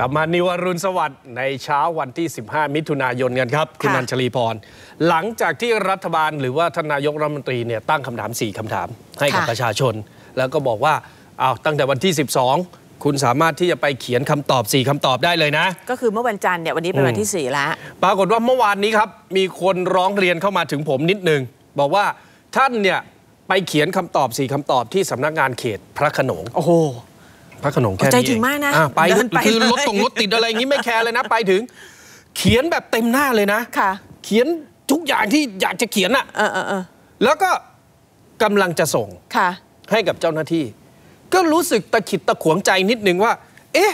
ลับมานิวอรุณสวัสดิ์ในเช้าวันที่ 15 มิถุนายนกันครับ คุณค่ะนันชลีพร หลังจากที่รัฐบาลหรือว่าท่านนายกรัฐมนตรีเนี่ยตั้งคำถาม 4 คำถาม ให้กับค่ะประชาชน แล้วก็บอกว่าอ้าวตั้งแต่วันที่ 12 คุณสามารถที่จะไปเขียนคำตอบ 4คำตอบได้เลยนะ ก็คือเมื่อวันจันทร์เนี่ยวันนี้เป็นวันที่ 4 แล้ว ปรากฏว่าเมื่อวานนี้ครับ มีคนร้องเรียนเข้ามาถึงผมนิดนึง บอกว่าท่านเนี่ยไปเขียนคำตอบสี่คำตอบที่สำนักงานเขตพระโขนงโอ้โห พระโขนงแค่นี้ใจเอถึงมากนะอ่ไปเดินไปคือเลยรถตรงรถติดอะไรอย่างนี้ไม่แคร์เลยนะ ไปถึง เขียนแบบเต็มหน้าเลยนะค่ะเขียนทุกอย่างที่อยากจะเขียนอะเออเออเออแล้วก็กำลังจะส่งค่ะ ให้กับเจ้าหน้าที่ ก็รู้สึกตะขิดตะขวงใจนิดนึงว่า เอ๊ะ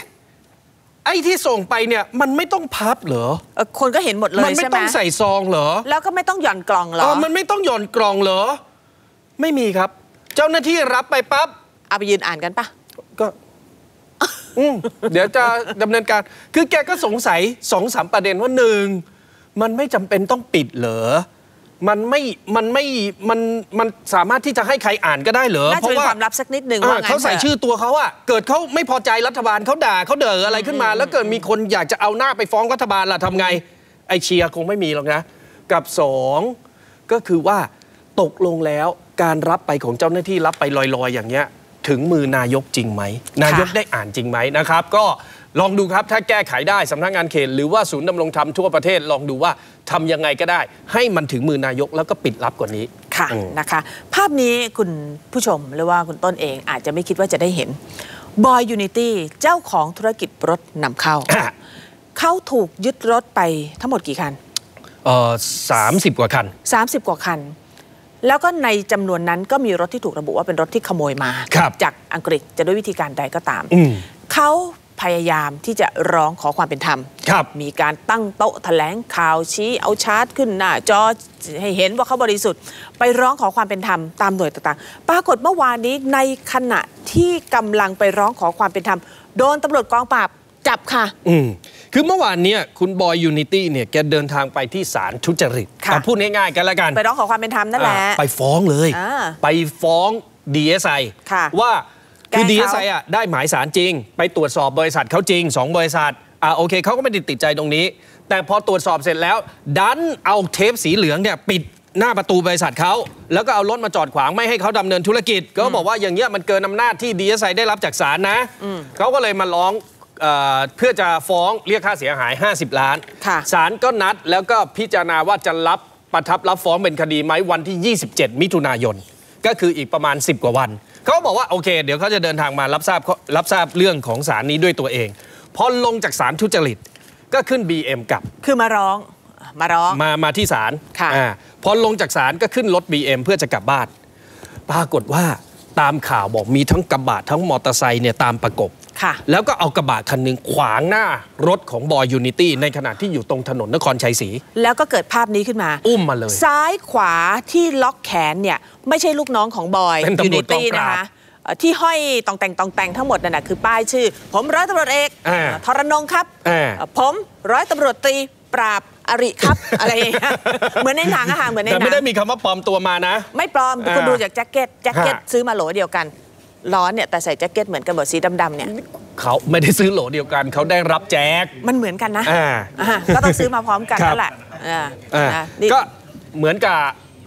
ไอ้ที่ส่งไปเนี่ยมันไม่ต้องพับเหรอเออคนก็เห็นหมดเลมัยไม่ใช่ไหมต้องใส่ซองเหรอ แล้วก็ไม่ต้องหย่อนกล่องเหรอเออมันไม่ต้องหย่อนกล่องเหรอ ไม่มีครับ เจ้าหน้าที่รับไปปั๊บเอาไปยืนอ่านกันปะก็อืม เดี๋ยวจะดำเนินการ คือแกก็สงสัยสองสามประเด็นว่าหนึ่งมันไม่จำเป็นต้องปิดเหรอมันไม่ มันไม่ มัน มันสามารถที่จะให้ใครอ่านก็ได้เหรอน่าจะเป็นความลับสักนิดหนึ่งว่าอ่างั้นเขาใส่ถะชื่อตัวเขาอะเกิดเขาไม่พอใจรัฐบาลเขาด่าเขาเด๋ออะไรขึ้นมา แล้วเกิดมีคนอยากจะเอาหน้าไปฟ้องรัฐบาลล่ะทำไง ไอเชียร์คงไม่มีหรอกนะ กับสองก็คือว่าตกลงแล้วการรับไปของเจ้าหน้าที่รับไปลอยๆ อย่างเงี้ย ถึงมือนายกจริงไหม นายกได้อ่านจริงไหมนะครับ ก็ลองดูครับถ้าแก้ไขได้สำนักงานเขตหรือว่าศูนย์ดำรงธรรมทั่วประเทศลองดูว่าทำยังไงก็ได้ ให้มันถึงมือนายกแล้วก็ปิดลับกว่านี้ค่ะอืมนะคะ ภาพนี้คุณผู้ชมหรือว่าคุณต้นเองอาจจะไม่คิดว่าจะได้เห็นบอยยูนิตี้เจ้าของธุรกิจรถนำเข้าอะเขาถูกยึดรถไปทั้งหมดกี่คันเออสามสิบกว่าคัน 30 กว่าคัน แล้วก็ในจำนวนนั้นก็มีรถที่ถูกระบุว่าเป็นรถที่ขโมยมาครับจากอังกฤษจะด้วยวิธีการใดก็ตามอืมเขาพยายามที่จะร้องขอความเป็นธรรมครับมีการตั้งโต๊ะแถลงข่าวชี้เอาชาร์ตขึ้นหน้าจอให้เห็นว่าเขาบริสุทธิ์ ไปร้องขอความเป็นธรรมตามหน่วยต่างๆ ปรากฏเมื่อวานนี้ในขณะที่กำลังไปร้องขอความเป็นธรรม โดนตำรวจกองปราบ จับค่ะ อืมคือเมื่อวานเนี้ยคุณบอยยูนิตี้เนี่ยแกเดินทางไปที่ศาลทุจริตค่ะอะพูดง่ายๆกันแล้วกัน ไปร้องขอความเป็นธรรมนั่นแหละอ่าไปฟ้องเลยอ่าไปฟ้อง DSI ค่ะว่าคือแกล้งเขา DSI อะได้หมายสารจริง ไปตรวจสอบบริษัทเขาจริง 2 บริษัทอ่าโอเคเขาก็ไม่ได้ติดใจตรงนี้ แต่พอตรวจสอบเสร็จแล้ว ดันเอาเทปสีเหลืองเนี่ยปิดหน้าประตูบริษัทเขาแล้วก็เอารถมาจอดขวางไม่ให้เขาดำเนินธุรกิจ ก็บอกว่าอย่างเงี้ยมันเกินอำนาจที่ DSI ได้รับจากศาลนะเขาก็เลยมาร้อง เอ่อเพื่อจะฟ้องเรียกค่าเสียหาย 50 ล้านค่ะศาลก็นัดแล้วก็พิจารณาว่าจะรับประทับรับฟ้องเป็นคดีไหมวันที่ 27 มิถุนายน ก็คืออีกประมาณ 10 กว่าวัน เขาบอกว่าโอเค เดี๋ยวเขาจะเดินทางมารับทราบรับทราบเรื่องของศาลนี้ด้วยตัวเองพอลงจากศาลทุจริตก็ขึ้น BM กลับ คือมาร้องมาร้องมามาที่ศาลค่ะอ่าพอลงจากศาลก็ขึ้นรถ BM เพื่อจะกลับบ้าน ปรากฏว่าตามข่าวบอกมีทั้งกระบะทั้งมอเตอร์ไซค์เนี่ยตามประกบค่ะ แล้วก็เอากระบะคันหนึ่งขวางหน้ารถของบอยยูนิตี้ในขณะที่อยู่ตรงถนนนครชัยศรีแล้วก็เกิดภาพนี้ขึ้นมา อุ้มมาเลย ซ้ายขวาที่ล็อกแขนเนี่ยไม่ใช่ลูกน้องของบอยเป็นตำรวจตี้กองปราบนะคะเอ่อที่ห้อยตองแต่งตองแต่งทั้งหมดนั่นนะคือป้ายชื่อ ผมร้อยตำรวจเอกอ่าทรนงครับอ่าเอ่อผมร้อยตำรวจตรีปราบอริครับอะไรอย่างเงี้ยเหมือนในหนังอะค่ะเหมือนในหแต่นัไม่งได้มีคำว่าปลอมตัวมานะ ไม่ปลอมอ่าคุณดูจากแจ็คเก็ตแจ็คเก็ตฮะซื้อมาโหลเดียวกัน ร้อนเนี่ยแต่ใส่แจ็คเก็ตเหมือนกันหมดสีดำๆเนี่ยเขาไม่ได้ซื้อโหลเดียวกัน เขาได้รับแจกมันเหมือนกันนะอ่าอ่าก็ต้องซื้อมาพร้อมกันครับนั่นแหละอ่าอ่านะนี่ก็เหมือนกับ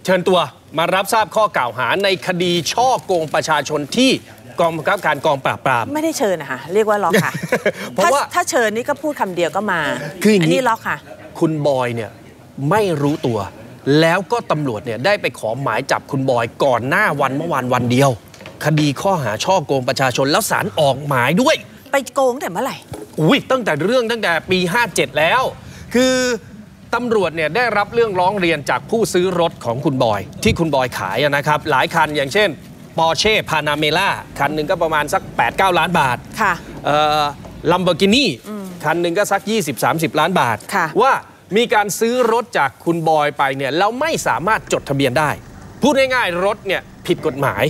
เชิญตัวมารับทราบข้อกล่าวหาในคดีช่อโกงประชาชนที่กองบังคับการกองปราบปรามไม่ได้เชิญนะคะเรียกว่าล็อกค่ะเพราะถ้าว่าถ้าเชิญนี่ก็พูดคำเดียวก็มาคืออย่างนี้นนี้ล็อกค่ะ คุณบอยเนี่ยไม่รู้ตัว แล้วก็ตำรวจเนี่ยได้ไปขอหมายจับคุณบอยก่อนหน้าวันเมื่อวานวันเดียว คดีข้อหาช่อโกงประชาชนแล้วศาลออกหมายด้วย ไปโกงแต่เมื่อไหร่ อุ้ยตั้งแต่เรื่องตั้งแต่ปี 57 แล้ว คือตำรวจเนี่ยได้รับเรื่องร้องเรียนจากผู้ซื้อรถของคุณบอย ที่คุณบอยขายอะนะครับ หลายคันอย่างเช่นปอร์เช่พานาเมล่าคันหนึ่งก็ประมาณสัก 8-9 ล้านบาทค่ะลัมโบกินีคันหนึ่งก็สัก 20-30 ล้านบาทค่ะว่ามีการซื้อรถจากคุณบอยไปเนี่ยแล้วไม่สามารถจดทะเบียนได้ พูดง่ายๆรถเนี่ยผิดกฎหมาย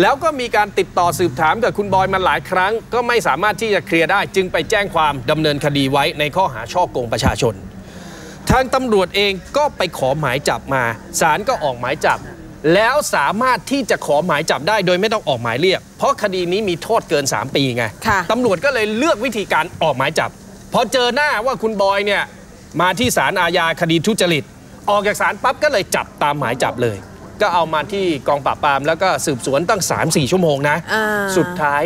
แล้วก็มีการติดต่อสืบถามกับคุณบอยมาหลายครั้ง ก็ไม่สามารถที่จะเคลียร์ได้ จึงไปแจ้งความดำเนินคดีไว้ในข้อหาช่อโกงประชาชน ทางตำรวจเองก็ไปขอหมายจับมาศาลก็ออกหมายจับ แล้วสามารถที่จะขอหมายจับได้โดยไม่ต้องออกหมายเรียก เพราะคดีนี้มีโทษเกิน 3 ปีไงค่ะตำรวจก็เลยเลือกวิธีการออกหมายจับพอเจอหน้าว่าคุณบอยเนี่ยมาที่ศาลอาญาคดีทุจริต ออกจากศาลปั๊บก็เลยจับตามหมายจับเลย ก็เอามาที่กองปราบปรามแล้วก็สืบสวนตั้ง 3-4 ชั่วโมงนะอ่าสุดท้าย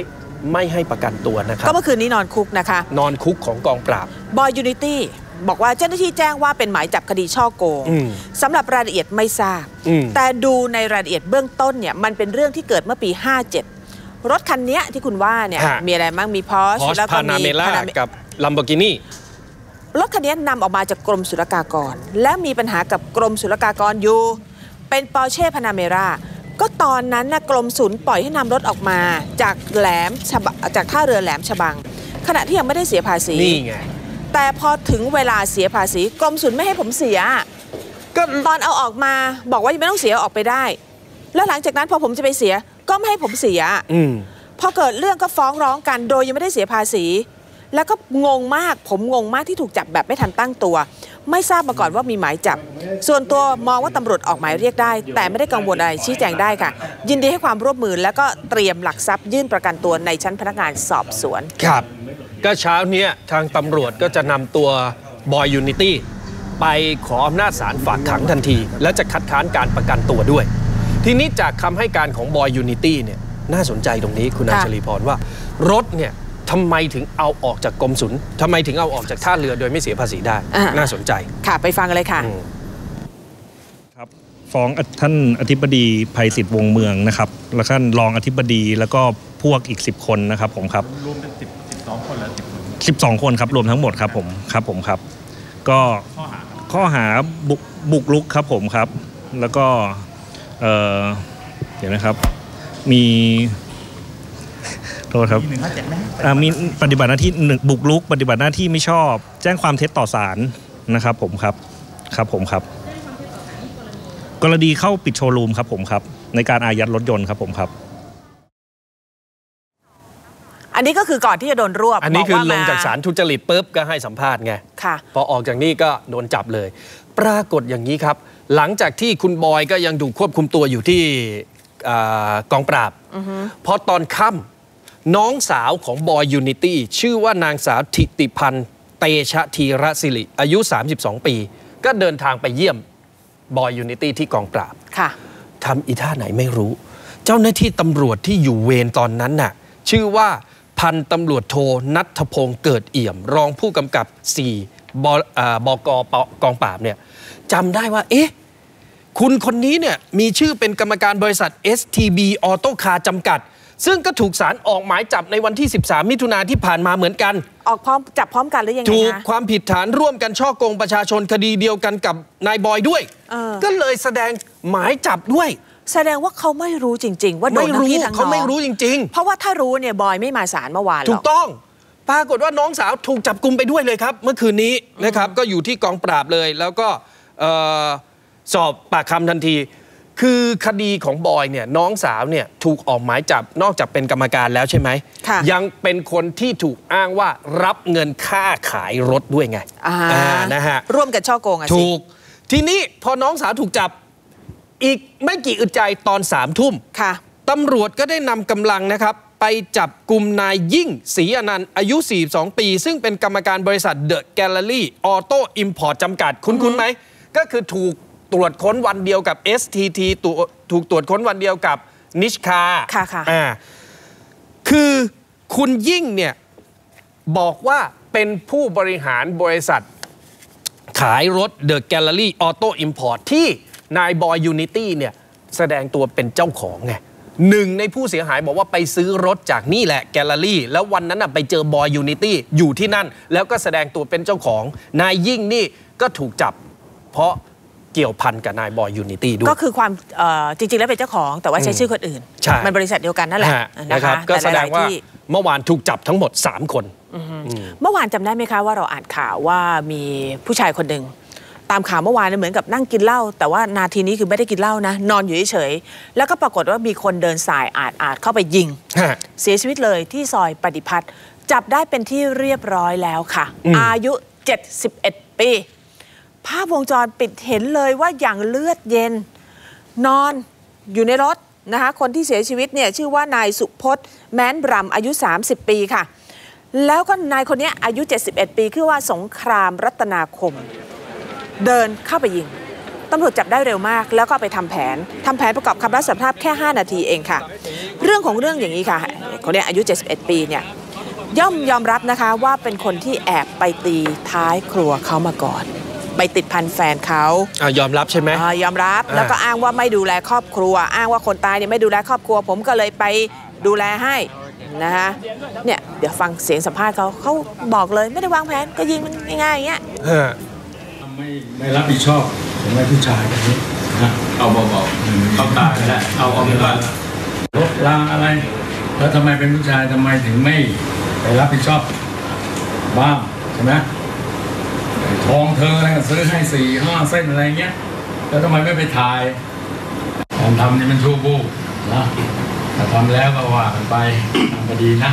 ไม่ให้ประกันตัวนะครัก็บเมื่อคืนนี้นอนคุกนะคะ นอนคุกของกองปราบ บอยยูนิตี้บอกว่าเจ้าหน้าที่แจ้งว่าเป็นหมายจับคดีช่อโกงอืมสำหรับรายละเอียดไม่ทราบอืมแต่ดูในรายละเอียดเบื้องต้นเนี่ยมันเป็นเรื่องที่เกิดเมื่อปี 57 รถคันเนี้ยที่คุณว่าเนี่ยฮะมีอะไรบ้างมีพอชพอชแล้วก็พานามีเมล่า Panamera กับลัมโบกินีรถคันนี้นำออกมาจากกรมศุลกากร และมีปัญหากับกรมศุลกากรอยู่ เป็นปอร์เช่พานาเมราก็ตอนนั้นนะกรมศุลปล่อยให้นำรถออกมาจากแหลมฉบจากท่าเรือแหลมฉบัง ขณะที่ยังไม่ได้เสียภาษี นี่ไง แต่พอถึงเวลาเสียภาษีกรมศุลไม่ให้ผมเสีย ก็ตอนเอาออกมาบอกว่ายังไม่ต้องเสียเอาออกไปได้ แล้วหลังจากนั้นพอผมจะไปเสียก็ไม่ให้ผมเสียอืมพอเกิดเรื่องก็ฟ้องร้องกันโดยยังไม่ได้เสียภาษี แล้วก็งงมากผมงงมากที่ถูกจับแบบไม่ทันตั้งตัว ไม่ทราบมาก่อนว่ามีหมายจับ ส่วนตัวมองว่าตำรวจออกหมายเรียกได้ แต่ไม่ได้กังวลอะไรชี้แจงได้ค่ะ ยินดีให้ความร่วมมือแล้วก็เตรียมหลักทรัพย์ยื่นประกันตัวในชั้นพนักงานสอบสวน ครับ ก็เช้าเนี้ยทางตำรวจก็จะนำตัวบอยยูนิตี้ไปขออำนาจศาลฝากขังทันที และจะคัดค้านการประกันตัวด้วย ทีนี้จากคำให้การของบอยยูนิตี้เนี่ยน่าสนใจตรงนี้คุณอัญชลีพรว่ารถเนี่ย ทำไมถึงเอาออกจากกรมศุลทำไมถึงเอาออกจากท่าเรือโดยไม่เสียภาษีได้อ่าน่าสนใจ ค่ะ ไปฟังกันเลยค่ะอืมครับฟ้องท่านอธิบดีภัยศิษฐ์วงศ์เมืองนะครับ แล้วก็รองอธิบดีแล้วก็พวกอีก 10 คนนะครับผมครับ รวมเป็น10 12คนแล้ว10 12คนครับ รวมทั้งหมดครับผมครับผมครับ ก็ข้อหาบุกบุกรุกครับผมครับ แล้วก็เอ่อเดี๋ยวนะครับ มีโทษครับอ่ามีปฏิบัติหน้าที่หนึ่งบุกรุก ปฏิบัติหน้าที่ไม่ชอบ แจ้งความเท็จต่อศาลนะครับ ผมครับครับผมครับ กรณีเข้าปิดโชว์รูมครับผมครับ ในการอายัดรถยนต์ครับผมครับอันนี้ก็คือก่อนที่จะโดนรวบ อันนี้คือบว่ลงจากศาลทุจริตปุ๊บก็ให้สัมภาษณ์ไงค่ะพอออกจากนี่ก็โดนจับเลย ปรากฏอย่างนี้ครับ หลังจากที่คุณบอยก็ยังถูกควบคุมตัวอยู่ที่อากองปราบพอตอนค่ำ น้องสาวของบอยยูนิตี้ชื่อว่านางสาวทิติพันธ์ เตชะธีรศิริ อายุ 32 ปี ก็เดินทางไปเยี่ยมบอยยูนิตี้ที่กองปราบค่ะทำอีท่าไหนไม่รู้ เจ้าหน้าที่ตำรวจที่อยู่เวรตอนนั้นน่ะ ชื่อว่าพันตำรวจโทนัทพงศ์เกิดเอี่ยม รองผู้กำกับ 4บอ่าบกปกองปราบเนี่ยจำได้ว่า เอ๊ะ คุณคนนี้เนี่ยมีชื่อเป็นกรรมการบริษัท STB Auto Car จำกัด ซึ่งก็ถูกสารออกหมายจับในวันที่ 13 มิถุนาที่ผ่านมาเหมือนกัน ออกพร้อมจับพร้อมกันหรือยังไงถูกคะความผิดฐานร่วมกันช่อโกงประชาชนคดีเดียวกันกับนายบอยด้วย เออก็เลยแสดงหมายจับด้วย แสดงว่าเขาไม่รู้จริง ๆ ว่าโดนไม่ทั้งรู้พี่ทั้งน้องเขาไม่รู้จริงเพราะว่าถ้ารู้เนี่ยบอยไม่มาศาลเมื่อวานหรๆถูอกก ต้อง ปรากฏว่าน้องสาวถูกจับกลุมไปด้วยเลยครับ เมื่อคืนนี้นะครับ ก็อยู่ที่กองปราบเลย แล้วก็เอ่อสอบปากคำทันที คือคดีของบอยเนี่ยน้องสาวเนี่ยถูกออกหมายจับนอกจากเป็นกรรมการแล้วใช่ไหมค่ะยังเป็นคนที่ถูกอ้างว่ารับเงินค่าขายรถด้วยไงอ่าอ่านะฮะร่วมกันช่อโกงอะสิถูก ทีนี้พอน้องสาวถูกจับอีกไม่กี่อึดใจตอนสามทุ่มค่ะตำรวจก็ได้นำกำลังนะครับ ไปจับกลุ่มนายยิ่งศรีอนันต์อายุ 42 ปี ซึ่งเป็นกรรมการบริษัทเดอะแกลเลอรี่ออโต้อิมพอร์ตจำกัด คุ้นๆไหม ก็คือถูก ตรวจค้นวันเดียวกับ STT ตัวถูกตรวจค้นวันเดียวกับนิชคาค่ะค่ะอ่าคือคุณยิ่งเนี่ยบอกว่าเป็นผู้บริหารบริษัท ขายรถ The Gallery Auto Import ที่นายบอยยูนิตี้เนี่ยแสดงตัวเป็นเจ้าของไงหนึ่งในผู้เสียหายบอกว่าไปซื้อรถจากนี่แหละแกลเลอรี่ แล้ววันนั้นน่ะไปเจอบอยยูนิตี้อยู่ที่นั่น แล้วก็แสดงตัวเป็นเจ้าของ นายยิ่งนี่ก็ถูกจับ เพราะ เกี่ยวพันกับนายบอยยูนิตี้ด้วยก็คือความเอ่อจริง ๆ แล้วเป็นเจ้าของแต่ว่าใช้ชื่อคนอื่นใช่มันบริษัทเดียวกันนั่นแหละฮะนะนะคคะรับก็แต่แสดงหลยๆว่าที่เมื่อวานถูกจับทั้งหมด 3 คน เมื่อวานจำได้ไหมคะว่าเราอ่านข่าวว่ามีผู้ชายคนหนึ่งตามข่าวเมื่อวานเนี่ยเหมือนกับนั่งกินเหล้าแต่ว่านาทีนี้คือไม่ได้กินเหล้านะ นอนอยู่เฉยๆแล้วก็ปรากฏว่ามีคนเดินสายอาดอาดๆเข้าไปยิงฮะเสียชีวิตเลยที่ซอยปฏิพัฒน์จับได้เป็นที่เรียบร้อยแล้วค่ะอืมอายุ 71 ปี ภาพวงจรปิดเห็นเลยว่าอย่างเลือดเย็น นอนอยู่ในรถนะคะคนที่เสียชีวิตเนี่ยชื่อว่านายสุพจน์แม้นบรำอายุ 30 ปีค่ะ แล้วก็นายคนนี้อายุ 71 ปีคือว่าสงครามรัตนาคม เดินเข้าไปยิงตำรวจจับได้เร็วมาก แล้วก็ไปทำแผนทำแผนประกอบคำรับสารภาพแค่ 5 นาทีเองค่ะ เรื่องของเรื่องอย่างนี้ค่ะ คนนี้อายุ 71 ปีเนี่ยย่อมยอมรับนะคะว่าเป็นคนที่แอบไปตีท้ายครัวเขามาก่อน ไปติดพันแฟนเขาอะยอมรับใช่ไหมอ่ายอมรับอ่าแล้วก็อ้างว่าไม่ดูแลครอบครัว อ้างว่าคนตายเนี่ยไม่ดูแลครอบครัว ผมก็เลยไปดูแลให้นะคะเนี่ยเดี๋ยวฟังเสียงสัมภาษณ์เขาเขาบอกเลยไม่ได้วางแผนก็ยิงมันง่ายๆอย่างเงี้ยเออไม่ไม่รับผิดชอบผมไม่ผู้ชายแบบนี้นะเอาเบาๆเขาตายไปแล้วเอาเอาเป็นว่าลบลาอะไร แล้วทำไมเป็นผู้ชายทำไมถึงไม่ไปรับผิดชอบบ้างใช่ไหมไอ้ ทองเธออะไรก็ซื้อให้สี่ห้าเส้นอะไรเงี้ยแล้วทำไมไม่ไปถ่ายการทำนี่มันชั่วบูบนะถ้าทำแล้วก็ว่ากันไปทำคดีนะ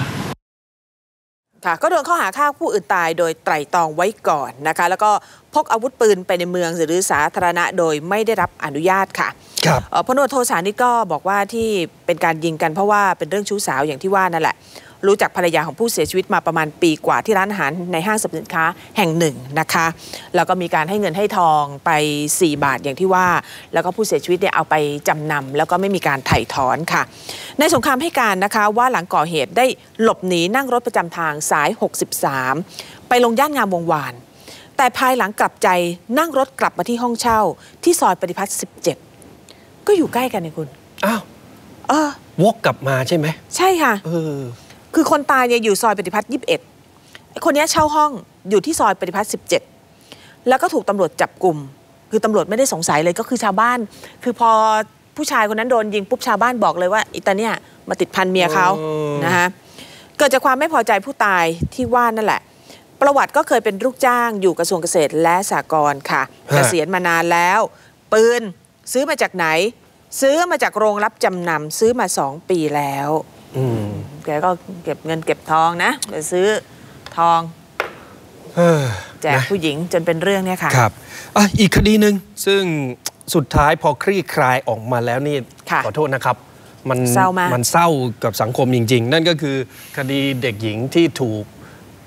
ค่ะก็โดนข้อหาฆ่าผู้อื่นตายโดยไตร่ตรองไว้ก่อนนะคะ แล้วก็พกอาวุธปืนไปในเมืองหรือสาธารณะโดยไม่ได้รับอนุญาตค่ะครับเอ่อพลตำรวจโทสานิทก็บอกว่าที่เป็นการยิงกันเพราะว่าเป็นเรื่องชู้สาวอย่างที่ว่านั่นแหละ รู้จักภรรยาของผู้เสียชีวิตมาประมาณปีกว่าที่ร้านอาหารในห้างสรรพสินค้าแห่งหนึ่งนะคะ แล้วก็มีการให้เงินให้ทองไป 4 บาทอย่างที่ว่า แล้วก็ผู้เสียชีวิตเนี่ยเอาไปจำนำแล้วก็ไม่มีการไถ่ถอนค่ะ ในสงครามให้การนะคะว่าหลังก่อเหตุได้หลบหนีนั่งรถประจำทางสาย 63 ไปลงย่านงามวงวานแต่ภายหลังกลับใจนั่งรถกลับมาที่ห้องเช่า ที่ซอยปฏิพัฒน์17 ก็อยู่ใกล้กันนี่คุณ อ้าว เออ วกกลับมาใช่ไหม ใช่ค่ะ เออ คือคนตายเนี่ยอยู่ซอยปฏิพัฒน์21คนเนี้ยเช่าห้องอยู่ที่ซอยปฏิพัฒน์17แล้วก็ถูกตำรวจจับกลุ่ม คือตำรวจไม่ได้สงสัยเลยก็คือชาวบ้าน คือพอผู้ชายคนนั้นโดนยิงปุ๊บชาวบ้านบอกเลยว่าอิตาเนี่ยมาติดพันเมียเขาอืมนะคะเกิดจากความไม่พอใจผู้ตายที่ว่านั่นแหละ ประวัติก็เคยเป็นลูกจ้างอยู่กระทรวงเกษตรและสหกรณ์ค่ะ เกษียณมานานแล้ว ปืนซื้อมาจากไหน ซื้อมาจากโรงรับจำนำซื้อมาสองปีแล้วอืม แกก็เก็บเงินเก็บทองนะไปซื้อทองเออแจกนะผู้หญิงจนเป็นเรื่องเนี่ยค่ะครับอะอีกคดีหนึ่งซึ่งสุดท้ายพอคลี่คลายออกมาแล้วนี่ค่ะขอโทษนะครับ มันเศร้ามากนเศร้ากับสังคมจริง ๆ นั่นก็คือคดีเด็กหญิงที่ถูก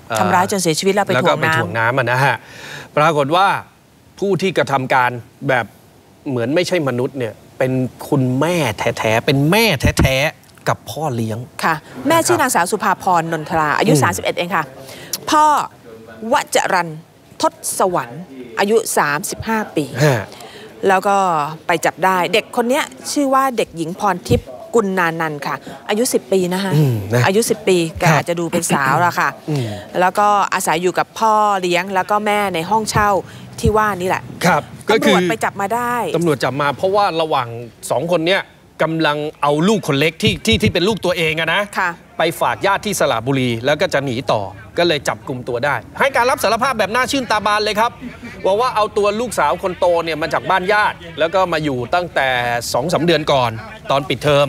เอ่อทำร้ายจนเสียชีวิตแล้วไปแล้วถ่ก็วงไปน้ถ่วงน้ำอะนะฮะปรากฏว่าผู้ที่กระทำการแบบเหมือนไม่ใช่มนุษย์เนี่ยเป็นคุณแม่แท้ๆเป็นแม่แท้ๆ กับพ่อเลี้ยงำค่ะ แม่ชื่อนางสาวสุภาพรนนทราอายุอืม31 เองค่ะ พ่อวจรันทศสวรรค์ อายุ 35 ปีฮะแล้วก็ไปจับได้เด็กคนเนี้ยชื่อว่าเด็กหญิงพรทิพย์กุลนานันท์ค่ะ อายุ 10 ปีนะคะอืมนะอายุ 10 ปีแกครับอาจจะดูเป็นสาวละค่ะอืมแล้วก็อาศัยอยู่กับพ่อเลี้ยงแล้วก็แม่ในห้องเช่าที่ว่านี่แหละ ครับ ก็ตำรคือวจไปจับมาได้ตำรวจจับมาเพราะว่าระหว่างสองคนเนี้ย กำลังเอาลูกคนเล็กที่ที่ที่เป็นลูกตัวเองอะนะค่ะไปฝากญาติที่สระบุรีแล้วก็จะหนีต่อก็เลยจับกลุ่มตัวได้ ให้การรับสารภาพแบบน่าชื่นตาบานเลยครับบอกว่าเอาตัวลูกสาวคนโตเนี่ยมาจากบ้านญาติ แล้วก็มาอยู่ตั้งแต่สองสาเดือนก่อน ตอนปิดเทอม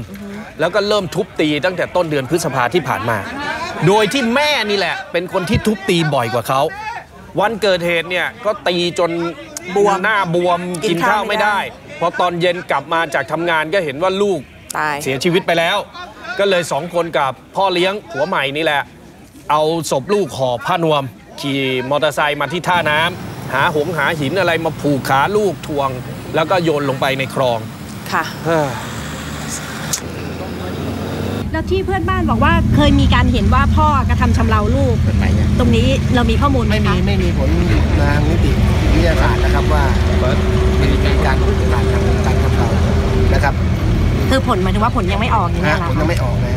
แล้วก็เริ่มทุบตีตั้งแต่ต้นเดือนพฤษภาที่ผ่านมา โดยที่แม่นี่แหละ เป็นคนที่ทุบตีบ่อยกว่าเขาวันเกิดเหตุเนี่ยก็ตีจนบวมหน้าบวมกิกินนข้าข้าววไม่ไม่ได้ได้ พอตอนเย็นกลับมาจากทำงานก็เห็นว่าลูกตายเสียชีวิตไปแล้ว ก็เลยสองคนกับพ่อเลี้ยงผัวใหม่นี่แหละ เอาศพลูกห่อผ้านวม ขี่มอเตอร์ไซค์มาที่ท่าน้ำหาหงหาหินอะไรมาผูกขาลูกทวง แล้วก็โยนลงไปในคลองค่ะ แล้วที่เพื่อนบ้านบอกว่าเคยมีการเห็นว่าพ่อกระทำชำเราลูกตรงนี้เรามีข้อมูลไหมไม่มีคะไม่มีผลทางนิติวิทยาศาสตร์นะครับว่ามีการผ่านทางการทำเรานะครับ คือผลหมายถึงว่าผลยังไม่ออกอย่างนะนี้ยเหรอผมยังไม่ออกนะ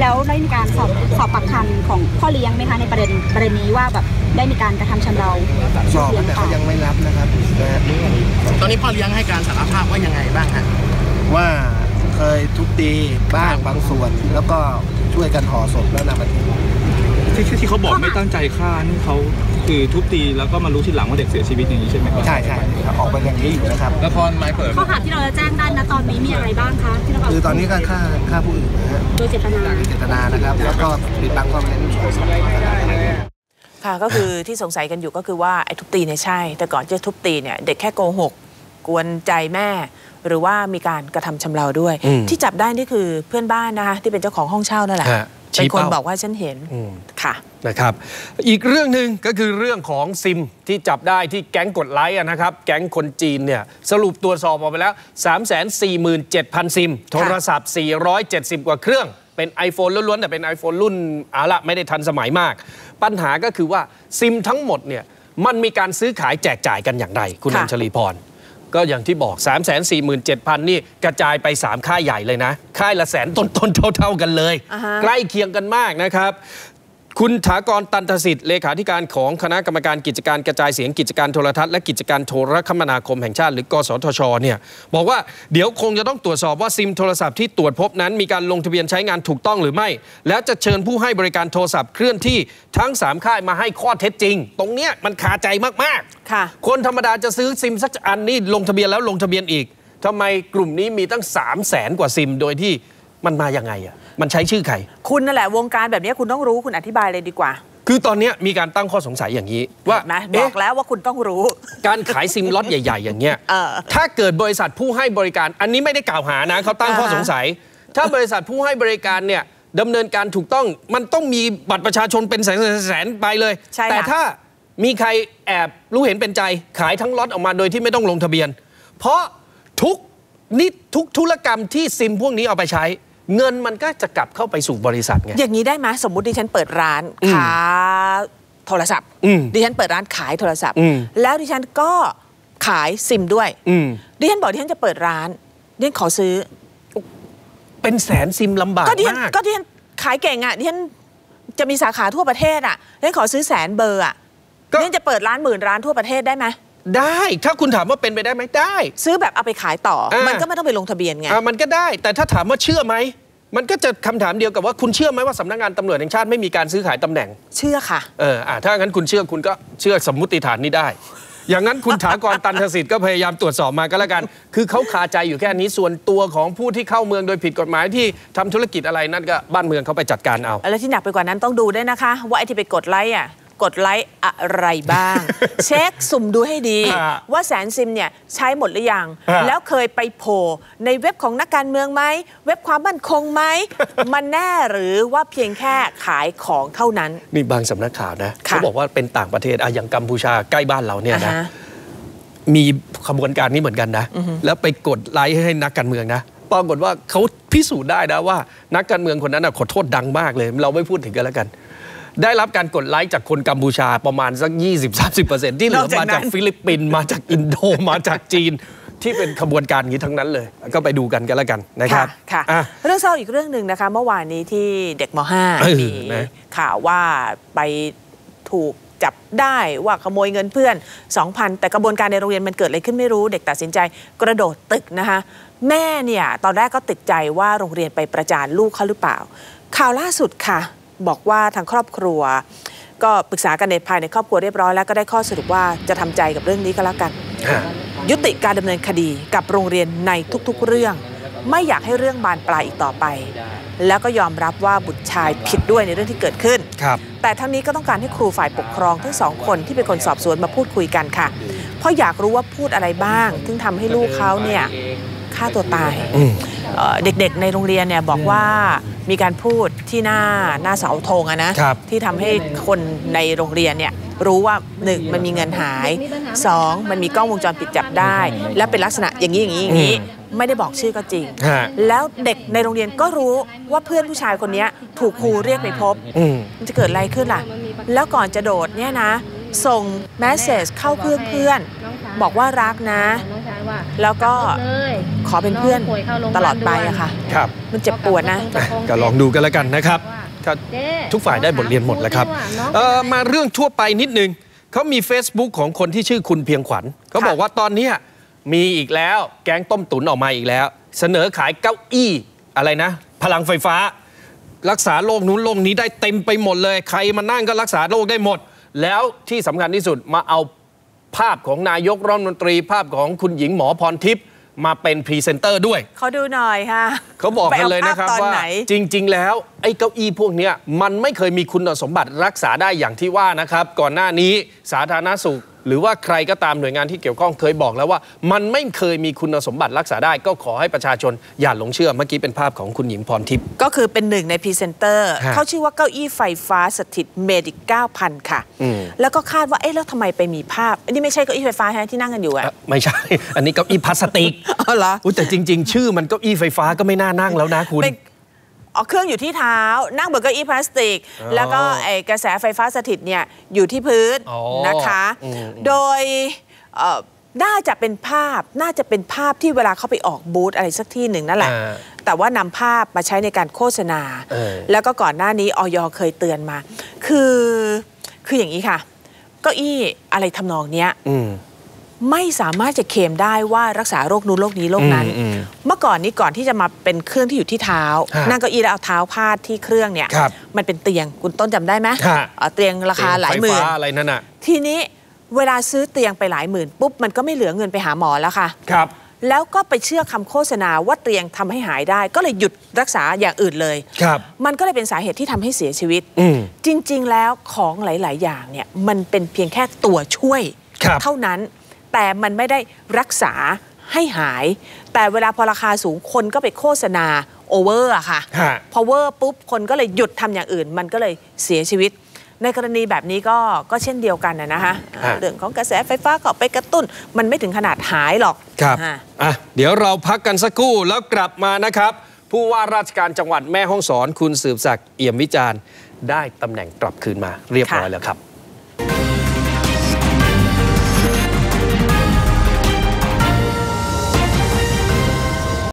แล้วได้มีการสอบสอบปากคำของพ่อเลี้ยงไหมคะในประเด็นประเด็นนี้ว่าแบบได้มีการกระทำชำเราสอบแต่เขายังไม่รับนะครับนะฮะตอนนี้พ่อเลี้ยงให้การสารภาพว่ายังไงบ้างฮะว่า เคยทุบตีบ้างบางส่วน แล้วก็ช่วยกันห่อศพแล้วนำมาทิ้งที่ที่ที่เขาบอกไม่ตั้งใจฆ่านี่เขาคือทุบตีแล้วก็มารู้ทีหลังว่าเด็กเสียชีวิตอย่างนี้ใช่ไหมครับใช่ใช่ครับออกไปอย่างนี้อยู่นะครับละครไม้เปิดข้อหาที่เราจะแจ้งได้นะตอนนี้มีอะไรบ้างคะที่เราคือตอนนี้ก็ฆ่าฆ่าผู้อื่นนะฮะโดยเจตนาเจตนานะครับ แล้วก็ปิดบังความเป็นค่ะก็คือที่สงสัยกันอยู่ก็คือว่าไอ้ทุบตีเนี่ยใช่ แต่ก่อนจะทุบตีเนี่ยเด็กแค่โกหก กวนใจแม่ หรือว่ามีการกระทำชำเราด้วยอืมที่จับได้นี่คือเพื่อนบ้านนะคะที่เป็นเจ้าของห้องเช่านั่นแหละฮะเป็นคนชี้เป้าบอกว่าฉันเห็นอืมค่ะนะครับ อีกเรื่องหนึ่งก็คือเรื่องของซิมที่จับได้ที่แก๊งกดไลค์อะนะครับ แก๊งคนจีนเนี่ยสรุปตรวจสอบออกไปแล้ว 347,000 ซิม โทรศัพท์ 470 กว่าเครื่อง เป็น iPhone ล้วนๆ แต่เป็น iPhone รุ่นเอาละไม่ได้ทันสมัยมาก ปัญหาก็คือว่าซิมทั้งหมดเนี่ยมันมีการซื้อขายแจกจ่ายกันอย่างไร คุณค่ะอัญชลีพร ก็อย่างที่บอก 3 4 7 0 0 0 นี่กระจายไป 3 ค่ายใหญ่เลยนะ ค่ายละแสนต้นๆเท่า ๆกันเลยอ่าฮะใกล้เคียงกันมากนะครับ คุณถากรตันทสิทธิ์เลขาธิการของคณะกรรมการกิจการกระจายเสียงกิจการโทรทัศน์และกิจการโทรคมนาคมแห่งชาติ หรือกสทชเนี่ยบอกว่าเดี๋ยวคงจะต้องตรวจสอบว่าซิมโทรศัพท์ที่ตรวจพบนั้น มีการลงทะเบียนใช้งานถูกต้องหรือไม่ แล้วจะเชิญผู้ให้บริการโทรศัพท์เคลื่อนที่ทั้ง 3 ค่ายมาให้ข้อเท็จจริง ตรงเนี้ยมันคาใจมากๆค่ะคนธรรมดาจะซื้อซิมสักอันนี่ลงทะเบียนแล้วลงทะเบียนอีกทำไมกลุ่มนี้มีตั้ง 3 0 0แสนกว่าซิม โดยที่มันมายังไงอะ มันใช้ชื่อใคร คุณนั่นแหละวงการแบบนี้คุณต้องรู้คุณอธิบายเลยดีกว่า คือตอนเนี้ยมีการตั้งข้อสงสัยอย่างนี้ ว่าเห็นไหมบเอ๊ะอกแล้วว่าคุณต้องรู้ การขายซิมล็อตใหญ่ ๆ อย่างเงี้ยเออถ้าเกิดบริษัทผู้ให้บริการ อันนี้ไม่ได้กล่าวหานะเขาตั้งข้ออ่าฮะสงสัย ถ้าบริษัทผู้ให้บริการเนี่ยดำเนินการถูกต้องมันต้องมีบัตรประชาชนเป็นแสนแสนๆไปเลยใช่ค่ะแต่ถ้ามีใครแอบรู้เห็นเป็นใจขายทั้งล็อตออกมาโดยที่ไม่ต้องลงทะเบียน เพราะทุกนิดทุกธุรกรรมที่ซิมพวกนี้เอาไปใช้ เงินมันก็จะกลับเข้าไปสู่บริษัทไง อย่างนี้ได้ไหมสมมุติดิฉันเปิดร้านอืมค้าโทรศัพท์อืมดิฉันเปิดร้านขายโทรศัพท์อืมแล้วดิฉันก็ขายซิมด้วยอืมดิฉันบอกดิฉันจะเปิดร้านดิฉันขอซื้อ เป็นแสนซิมลำบากก็ดิฉันมากก็ดิฉันขายเก่งอะดิฉันจะมีสาขาทั่วประเทศอะดิฉันขอซื้อแสนเบอร์อะก็ดิฉันจะเปิดร้านหมื่นร้านทั่วประเทศได้ไหม ได้ ถ้าคุณถามว่าเป็นไปได้ไหมได้ ซื้อแบบเอาไปขายต่ออ่ามัมันก็ไม่ต้องไปลงทะเบียนไงอะมันก็ได้ แต่ถ้าถามว่าเชื่อไหม มันก็จะคำถามเดียวกับว่าคุณเชื่อไหมว่าสำนักงานตำรวจแห่งชาติไม่มีการซื้อขายตำแหน่ง เชื่อค่ะ เอออะถ้างั้นคุณเชื่อคุณก็เชื่อสมมุติฐานนี้ได้ อย่างนั้นคุณถากรตันทสิทธิ์ก็พยายามตรวจสอบมาก็แล้วกัน คือเขาคาใจอยู่แค่นี้ส่วนตัวของผู้ที่เข้าเมืองโดยผิดกฎหมายที่ทำธุรกิจอะไรนั่นก็บ้านเมืองเขาไปจัดการเอา แล้วที่หนักไปกว่านั้นต้องดูด้วยนะคะ ว่าไอ้ที่ไปกดไลค์อะ กดไลค์อะไรบ้าง เช็คสุ่มดูให้ดีฮะว่าแสนซิมเนี่ยใช้หมดหรือยังฮะแล้วเคยไปโผล่ในเว็บของนักการเมืองไหม เว็บความมั่นคงไหม มันแน่หรือว่าเพียงแค่ขายของเท่านั้นนี่บางสำนักข่าวนะค่ะเขาบอกว่าเป็นต่างประเทศอะอย่างกัมพูชาใกล้บ้านเราเนี่ยอ่านะฮะมีขบวนการนี้เหมือนกันนะ แล้วไปกดไลค์ให้นักการเมืองนะปรากฏว่าเขาพิสูจน์ได้นะว่า นักการเมืองคนนั้นนะขอโทษดังมากเลย เราไม่พูดถึงกันแล้วกัน ได้รับการกดไลค์จากคนกัมพูชาประมาณสัก 20-30%ที่เหลืนออกจากมาจากนั้นฟิลิปปินส์มาจากอินโดมาจากจีนที่เป็นขบวนการอย่างนี้ทั้งนั้นเลย ก็ไปดูกันกันแล้วกันนะครับค่ะอะเรื่องเศร้าอีกเรื่องหนึ่งนะคะ เมื่อวานนี้ที่เด็กมเออ .5 มีนะข่าวว่าไปถูกจับได้ว่าขโมยเงินเพื่อน 2,000 แต่กระบวนการในโรงเรียนมันเกิดอะไรขึ้นไม่รู้ เด็กตัดสินใจกระโดดตึกนะคะ แม่เนี่ย ตอนแรกก็ติดใจว่าโรงเรียนไปประจานลูกเขาหรือเปล่า ข่าวล่าสุดค่ะ บอกว่าทางครอบครัว ก็ปรึกษากันในภายในครอบครัวเรียบร้อยแล้วก็ได้ข้อสรุปว่าจะทำใจกับเรื่องนี้ก็แล้วกันฮะยุติการดำเนินคดีกับโรงเรียนในทุกๆ เรื่อง ไม่อยากให้เรื่องบานปลายอีกต่อไป แล้วก็ยอมรับว่าบุตรชายผิดด้วยในเรื่องที่เกิดขึ้นครับแต่ทั้งนี้ก็ต้องการให้ครูฝ่ายปกครองทั้งสองคนที่เป็นคนสอบสวนมาพูดคุยกันค่ะเพราะอยากรู้ว่าพูดอะไรบ้างถึงทำให้ลูกเขาเนี่ยฆ่าตัวตายอืม เอ่อเด็กๆในโรงเรียนเนี่ยบอกว่ามีการพูดที่หน้าหน้าเสาธงอะนะครับที่ทำให้คนในโรงเรียนเนี่ยรู้ว่าหนึ่งมันมีเงินหายสองมันมีกล้องวงจรปิดจับได้ และเป็นลักษณะอย่างนี้อย่างนี้อย่างนี้ไม่ได้บอกชื่อก็จริงฮะแล้วเด็กในโรงเรียนก็รู้ว่าเพื่อนผู้ชายคนนี้ถูกครูเรียกไปพบอืมมันจะเกิดอะไรขึ้นล่ะ แล้วก่อนจะโดดเนี่ยนะ ส่งแมสเซจเข้าเพื่อนเพื่อนๆบอกว่ารักนะ แล้วก็ขอเป็นเพื่อนตลอดไปอะค่ะครับมันเจ็บปวดนะก็ลองดูกันแล้วกันนะครับถ้าทุกฝ่ายได้บทเรียนหมดแล้วครับเอ่อมาเรื่องทั่วไปนิดนึงเขามี Facebook ของคนที่ชื่อคุณเพียงขวัญเขาบอกว่าตอนเนี้ยมีอีกแล้วแก๊งต้มตุ๋นออกมาอีกแล้ว เสนอขายเก้าอี้อะไรนะ พลังไฟฟ้า รักษาโรคนู้นโรคนี้ได้เต็มไปหมดเลย ใครมานั่งก็รักษาโรคได้หมด แล้วที่สำคัญที่สุดมาเอา ภาพของนายกรัฐมนตรี ภาพของคุณหญิงหมอพรทิพย์มาเป็นพรีเซนเตอร์ด้วย เขาดูหน่อยค่ะเขาบอกกันเลยนะครับไปเอาภาพตอนว่าไหนจริง ๆ แล้วไอ้เก้าอี้พวกเนี้ยมันไม่เคยมีคุณสมบัติรักษาได้อย่างที่ว่านะครับ ก่อนหน้านี้สาธารณสุข หรือว่าใครก็ตามหน่วยงานที่เกี่ยวข้องเคยบอกแล้วว่า มันไม่เคยมีคุณสมบัติรักษาได้ ก็ขอให้ประชาชนอย่าหลงเชื่อเมื่อกี้เป็นภาพของคุณหญิงพรทิพย์ก็คือเป็นหนึ่งในพรีเซนเตอร์ฮะเขาชื่อว่าเก้าอี้ไฟฟ้าสถิตเมดิก9,000 ค่ะอืมแล้วก็คาดว่าเอ๊ะแล้วทำไมไปมีภาพ อันนี้ไม่ใช่เก้าอี้ไฟฟ้าใช่ไหมที่นั่งกันอยู่อะอะไม่ใช่ อันนี้เก้าอี้พลาสติกอ๋อเหรออุ๊ยแต่จริง ๆ ชื่อมันเก้าอี้ไฟฟ้าก็ไม่น่านั่งแล้วนะคุณเป็น อ๋อเครื่องอยู่ที่เท้า นั่งบนเก้าอี้พลาสติกอ๋อแล้วก็ไอ้กระแสไฟฟ้าสถิตเนี่ยอยู่ที่พื้นอ๋อนะคะอืมโดยเอ่อน่าจะเป็นภาพน่าจะเป็นภาพที่เวลาเขาไปออกบูธอะไรสักที่หนึ่งนั่นแหละอ่าแต่ว่านำภาพมาใช้ในการโฆษณาเออแล้วก็ก่อนหน้านี้ออยเคยเตือนมา คือคืออย่างนี้ค่ะเก้าอี้อะไรทำนองเนี้ยอืม ไม่สามารถจะเคลมได้ว่ารักษาโรคนู้นโรคนี้โรคนั้นอืมอืมเมื่อก่อนนี้ก่อนที่จะมาเป็นเครื่องที่อยู่ที่เท้าฮะนั่งเก้าอี้แล้วเอาเท้าพาดที่เครื่องเนี่ยครับมันเป็นเตียงคุณต้นจำได้ไหมฮะเอ่อเตียงราคาหลายหมื่นไฟฟ้อะไรนั่นน่ะทีนี้เวลาซื้อเตียงไปหลายหมื่นปุ๊บมันก็ไม่เหลือเงินไปหาหมอแล้วค่ะครับแล้วก็ไปเชื่อคำโฆษณาว่าเตียงทำให้หายได้ ก็เลยหยุดรักษาอย่างอื่นเลยครับ มันก็เลยเป็นสาเหตุที่ทำให้เสียชีวิตอืมจริง ๆ แล้วของหลาย ๆ อย่างเนี่ยมันเป็นเพียงแค่ตัวช่วยครับเท่านั้น แต่มันไม่ได้รักษาให้หาย แต่เวลาพอราคาสูงคนก็ไปโฆษณาโอเวอร์อะค่ะ ฮะ พอเวอร์ปุ๊บ คนก็เลยหยุดทำอย่างอื่น มันก็เลยเสียชีวิต ในกรณีแบบนี้ก็ก็เช่นเดียวกันนะนะคะอ่าเรื่องของกระแสไฟฟ้าก็ไปกระตุ้น มันไม่ถึงขนาดหายหรอกครับอ่าอะเดี๋ยวเราพักกันสักครู่แล้วกลับมานะครับ ผู้ว่าราชการจังหวัดแม่ฮ่องสอนคุณสืบศักดิ์เอี่ยมวิจารณ์ ได้ตำแหน่งกลับคืนมาเรียบร้อยค่ะ แล้วครับ